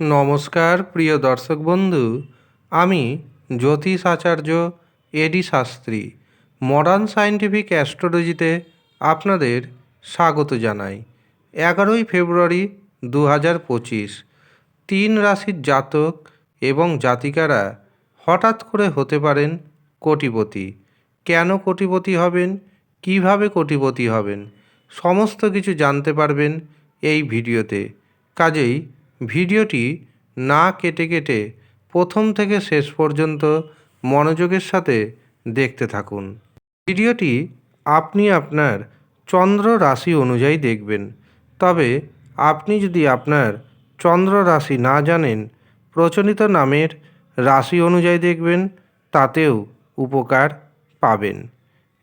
নমস্কার, প্রিয় দর্শক বন্ধু। আমি জ্যোতিষ Acharya AD Shastri. Modern scientific অ্যাস্ট্রোলজিতে আপনাদের স্বাগত জানাই। এগারোই ফেব্রুয়ারি দু হাজার পঁচিশ, তিন রাশির জাতক এবং জাতিকারা হঠাৎ করে হতে পারেন কোটিপতি। কেন কোটিপতি হবেন? কীভাবে কোটিপতি হবেন? সমস্ত কিছু জানতে পারবেন এই ভিডিওতে। কাজেই ভিডিওটি না কেটে কেটে প্রথম থেকে শেষ পর্যন্ত মনোযোগের সাথে দেখতে থাকুন। ভিডিওটি আপনি আপনার চন্দ্র রাশি অনুযায়ী দেখবেন। তবে আপনি যদি আপনার চন্দ্র রাশি না জানেন, প্রচলিত নামের রাশি অনুযায়ী দেখবেন, তাতেও উপকার পাবেন।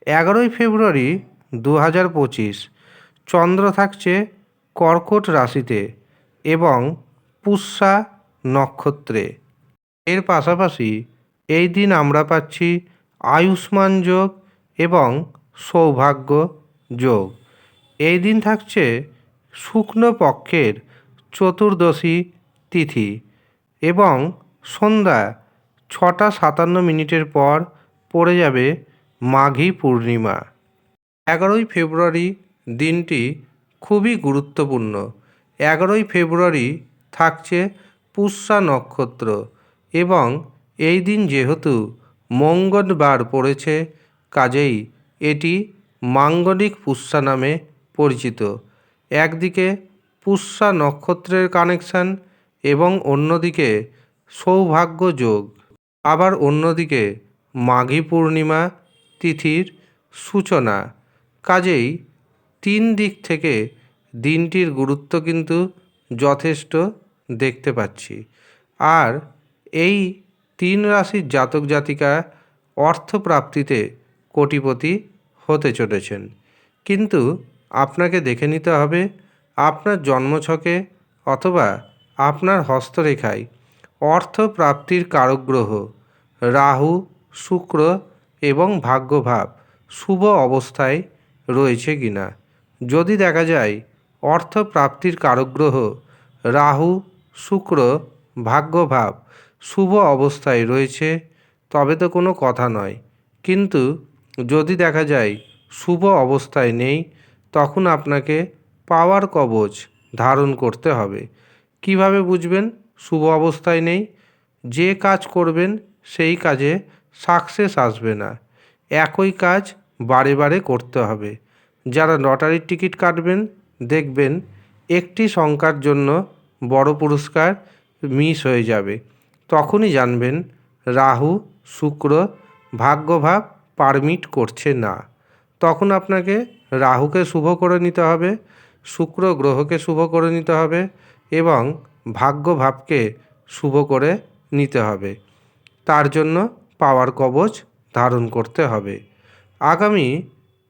এগারোই ফেব্রুয়ারি দু হাজার পঁচিশ, চন্দ্র থাকছে কর্কট রাশিতে এবং পুষ্যা নক্ষত্রে। এর পাশাপাশি এই দিন আমরা পাচ্ছি আয়ুষ্মান যোগ এবং সৌভাগ্য যোগ। এই দিন থাকছে শুকনো পক্ষের চতুর্দশী তিথি এবং সন্ধ্যা ছটা সাতান্ন মিনিটের পর পড়ে যাবে মাঘী পূর্ণিমা। এগারোই ফেব্রুয়ারি দিনটি খুবই গুরুত্বপূর্ণ। এগারোই ফেব্রুয়ারি থাকছে পুষ্যা নক্ষত্র এবং এই দিন যেহেতু মঙ্গলবার পড়েছে, কাজেই এটি মাঙ্গলিক পুষ্যা নামে পরিচিত। একদিকে পুষ্যা নক্ষত্রের কানেকশান এবং অন্যদিকে সৌভাগ্য যোগ। আবার অন্যদিকে মাঘী পূর্ণিমা তিথির সূচনা। কাজেই তিন দিক থেকে দিনটির গুরুত্ব কিন্তু যথেষ্ট। দেখতে পাচ্ছি। আর এই তিন রাশির জাতক জাতিকা অর্থপ্রাপ্তিতে কোটিপতি হতে চলেছেন। কিন্তু আপনাকে দেখে নিতে হবে, আপনার জন্মছকে অথবা আপনার হস্তরেখায় অর্থপ্রাপ্তির কারক গ্রহ রাহু, শুক্র এবং ভাগ্যভাব শুভ অবস্থায় রয়েছে কিনা। যদি দেখা যায় অর্থ প্রাপ্তির কারক গ্রহ রাহু শুক্র ভাগ্যভাব শুভ অবস্থায় রয়েছে, তবে তো কোনো কথা নয়। কিন্তু যদি দেখা যায় শুভ অবস্থায় নেই, তখন আপনাকে পাওয়ার কবচ ধারণ করতে হবে। কীভাবে বুঝবেন শুভ অবস্থায় নেই? যে কাজ করবেন সেই কাজে সাকসেস আসবে না। একই কাজ বারে বারে করতে হবে। যারা লটারির টিকিট কাটবেন, দেখবেন একটি সংখ্যার জন্য বড় পুরস্কার মিস হয়ে যাবে। তখনই জানবেন, রাহু, শুক্র, ভাগ্যভাব পারমিট করছে না। তখন আপনাকে রাহুকে শুভ করে নিতে হবে, শুক্র গ্রহকে শুভ করে নিতে হবে এবং ভাগ্যভাবকে শুভ করে নিতে হবে। তার জন্য পাওয়ার কবচ ধারণ করতে হবে। আগামী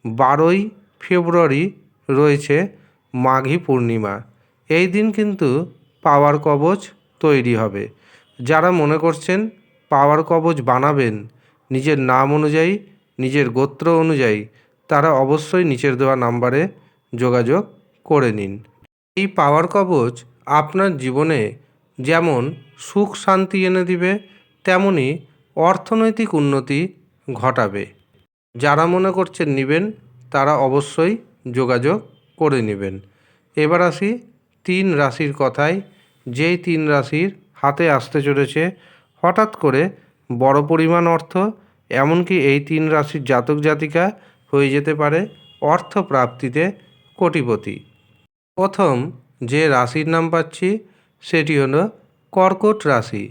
বারোই ফেব্রুয়ারি রয়েছে মাঘী পূর্ণিমা। এই দিন কিন্তু পাওয়ার কবচ তৈরি হবে। যারা মনে করছেন পাওয়ার কবচ বানাবেন, নিজের নাম অনুযায়ী, নিজের গোত্র অনুযায়ী, তারা অবশ্যই নিচের দেওয়া নাম্বারে যোগাযোগ করে নিন। এই পাওয়ার কবচ আপনার জীবনে যেমন সুখ, শান্তি এনে দিবে, তেমনি অর্থনৈতিক উন্নতি ঘটাবে। যারা মনে করছেন নেবেন, তারা অবশ্যই যোগাযোগ করে নেবেন। এবার আসি তিন রাশির কথায় যেই তিন রাশির হাতে আসতে চলেছে, হঠাৎ করে বড় পরিমাণ অর্থ, এমনকি এই তিন রাশির জাতক জাতিকা হয়ে যেতে পারে অর্থ প্রাপ্তিতে কোটিপতি। প্রথম যে রাশির নাম পাচ্ছি, সেটি হলো কর্কট রাশি।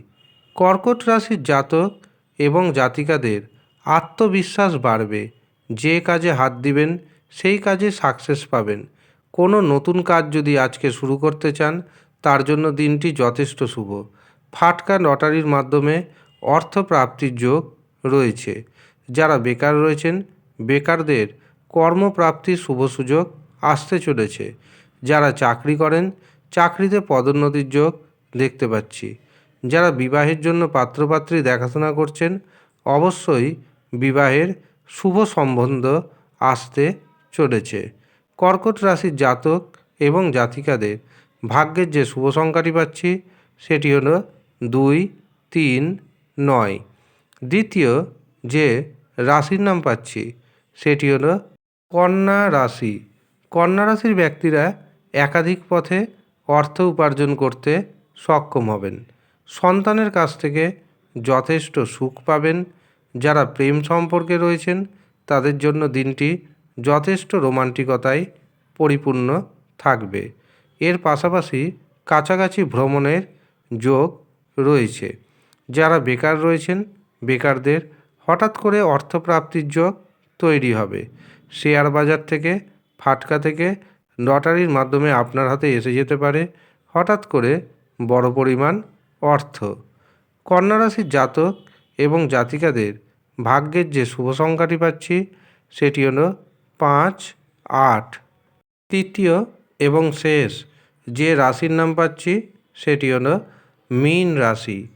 কর্কট রাশির জাতক এবং জাতিকাদের আত্মবিশ্বাস বাড়বে, যে কাজে হাত দিবেন, সেই কাজে সাকসেস পাবেন। কোনো নতুন কাজ যদি আজকে শুরু করতে চান, তার জন্য দিনটি যথেষ্ট শুভ। ফাটকা লটারির মাধ্যমে অর্থ প্রাপ্তির যোগ রয়েছে। যারা বেকার রয়েছেন, বেকারদের কর্মপ্রাপ্তির শুভ সুযোগ আসতে চলেছে। যারা চাকরি করেন, চাকরিতে পদোন্নতির যোগ দেখতে পাচ্ছি। যারা বিবাহের জন্য পাত্রপাত্রী দেখাশোনা করছেন, অবশ্যই বিবাহের শুভ সম্বন্ধ আসতে চলেছে। কর্কট রাশির জাতক এবং জাতিকাদের ভাগ্যের যে শুভ সংখ্যাটি পাচ্ছি, সেটি হলো দুই, তিন, নয়। দ্বিতীয় যে রাশির নাম পাচ্ছি, সেটি হলো কন্যা রাশি। কন্যা রাশির ব্যক্তিরা একাধিক পথে অর্থ উপার্জন করতে সক্ষম হবেন। সন্তানের কাছ থেকে যথেষ্ট সুখ পাবেন। যারা প্রেম সম্পর্কে রয়েছেন, তাদের জন্য দিনটি যথেষ্ট রোমান্টিকতায় পরিপূর্ণ থাকবে। এর পাশাপাশি কাছাকাছি ভ্রমণের যোগ রয়েছে। যারা বেকার রয়েছেন, বেকারদের হঠাৎ করে অর্থপ্রাপ্তির যোগ তৈরি হবে। শেয়ার বাজার থেকে, ফাটকা থেকে লটারির মাধ্যমে আপনার হাতে এসে যেতে পারে হঠাৎ করে বড় পরিমাণ অর্থ। কন্যা রাশির জাতক এবং জাতিকাদের ভাগ্যের যে শুভ সংখ্যাটি পাচ্ছি, সেটি হলো পাঁচ, আট। তৃতীয় এবং শেষ। যে রাশির নাম পাচ্ছি সেটি হলো মীন রাশি।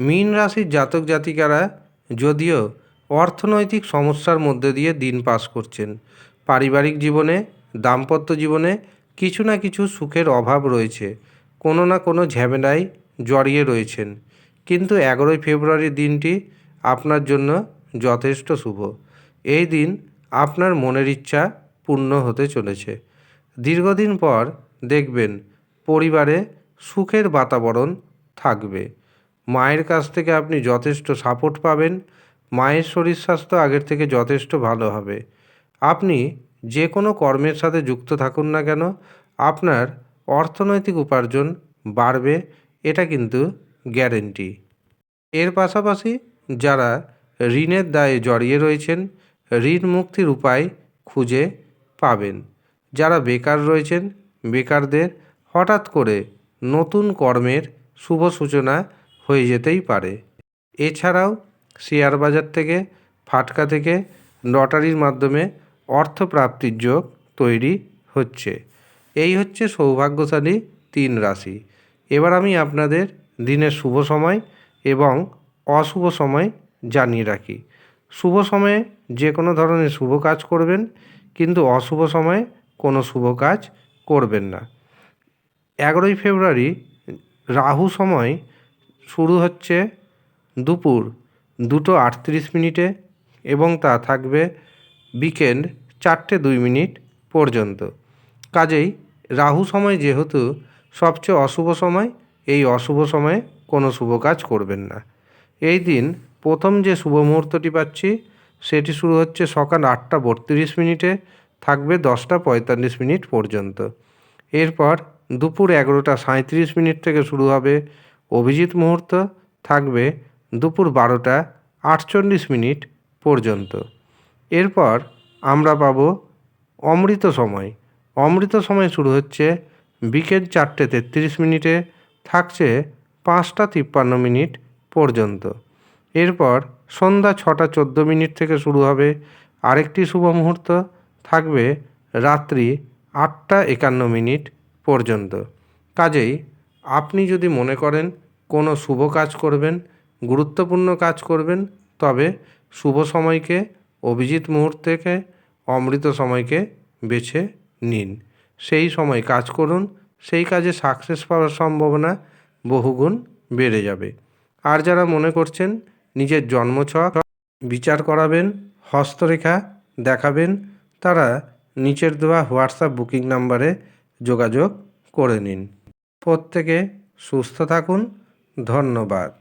মীন রাশির জাতক জাতিকারা যদিও অর্থনৈতিক সমস্যার মধ্যে দিয়ে দিন পাস করছেন। পারিবারিক জীবনে, দাম্পত্য জীবনে কিছু না কিছু সুখের অভাব রয়েছে। কোনো না কোনো ঝামেলায় জড়িয়ে রয়েছেন। কিন্তু এগারোই ফেব্রুয়ারি দিনটি আপনার জন্য যথেষ্ট শুভ। এই দিন আপনার মনের ইচ্ছা পূর্ণ হতে চলেছে। দীর্ঘদিন পর দেখবেন পরিবারে সুখের বাতাবরণ থাকবে। মায়ের কাছ থেকে আপনি যথেষ্ট সাপোর্ট পাবেন। মায়ের শরীর স্বাস্থ্য আগের থেকে যথেষ্ট ভালো হবে। আপনি যে কোনো কর্মের সাথে যুক্ত থাকুন না কেন, আপনার অর্থনৈতিক উপার্জন বাড়বে, এটা কিন্তু গ্যারেন্টি এর পাশাপাশি যারা ঋণের দায়ে জড়িয়ে রয়েছেন ঋণ মুক্তির উপায় খুঁজে পাবেন। যারা বেকার রয়েছেন, বেকারদের হঠাৎ করে নতুন কর্মের শুভ সূচনা হয়ে যেতেই পারে। এছাড়াও শেয়ার বাজার থেকে, ফাটকা থেকে লটারির মাধ্যমে অর্থ প্রাপ্তির যোগ তৈরি হচ্ছে। এই হচ্ছে সৌভাগ্যশালী তিন রাশি। এবার আমি আপনাদের দিনের শুভ সময় এবং অশুভ সময় জানিয়ে রাখি। শুভ সময়ে যে কোনো ধরনের শুভ কাজ করবেন, কিন্তু অশুভ সময়ে কোনো শুভ কাজ করবেন না। এগারোই ফেব্রুয়ারি রাহু সময় শুরু হচ্ছে দুপুর দুটো আটত্রিশ মিনিটে এবং তা থাকবে বিকেন্ড চারটে দুই মিনিট পর্যন্ত। কাজেই রাহু সময় যেহেতু সবচেয়ে অশুভ সময়, এই অশুভ সময়ে কোনো শুভ কাজ করবেন না। এই দিন প্রথম যে শুভ মুহূর্তটি পাচ্ছি, সেটি শুরু হচ্ছে সকাল আটটা বত্রিশ মিনিটে, থাকবে দশটা পঁয়তাল্লিশ মিনিট পর্যন্ত। এরপর দুপুর এগারোটা সাঁত্রিশ মিনিট থেকে শুরু হবে অভিজিৎ মুহূর্ত, থাকবে দুপুর বারোটা আটচল্লিশ মিনিট পর্যন্ত। এরপর আমরা পাব অমৃত সময়। অমৃত সময় শুরু হচ্ছে বিকেল চারটে তেত্রিশ মিনিটে, থাকছে পাঁচটা তিপ্পান্ন মিনিট পর্যন্ত। এরপর সন্ধ্যা ছটা চোদ্দ মিনিট থেকে শুরু হবে। আরেকটি শুভ মুহূর্ত থাকবে রাত্রি আটটা একান্ন মিনিট পর্যন্ত। কাজেই আপনি যদি মনে করেন কোনো শুভ কাজ করবেন, গুরুত্বপূর্ণ কাজ করবেন, তবে শুভ সময়কে, অভিজিৎ মুহূর্তকে, অমৃত সময়কে বেছে নিন। সেই সময় কাজ করুন, সেই কাজে সাকসেস পাওয়ার সম্ভাবনা বহুগুণ বেড়ে যাবে। আর যারা মনে করছেন নিজের জন্মছক বিচার করাবেন, হস্তরেখা দেখাবেন, তারা নিচের দেওয়া হোয়াটসঅ্যাপ বুকিং নাম্বারে যোগাযোগ করে নিন। প্রত্যেকে সুস্থ থাকুন। ধন্যবাদ।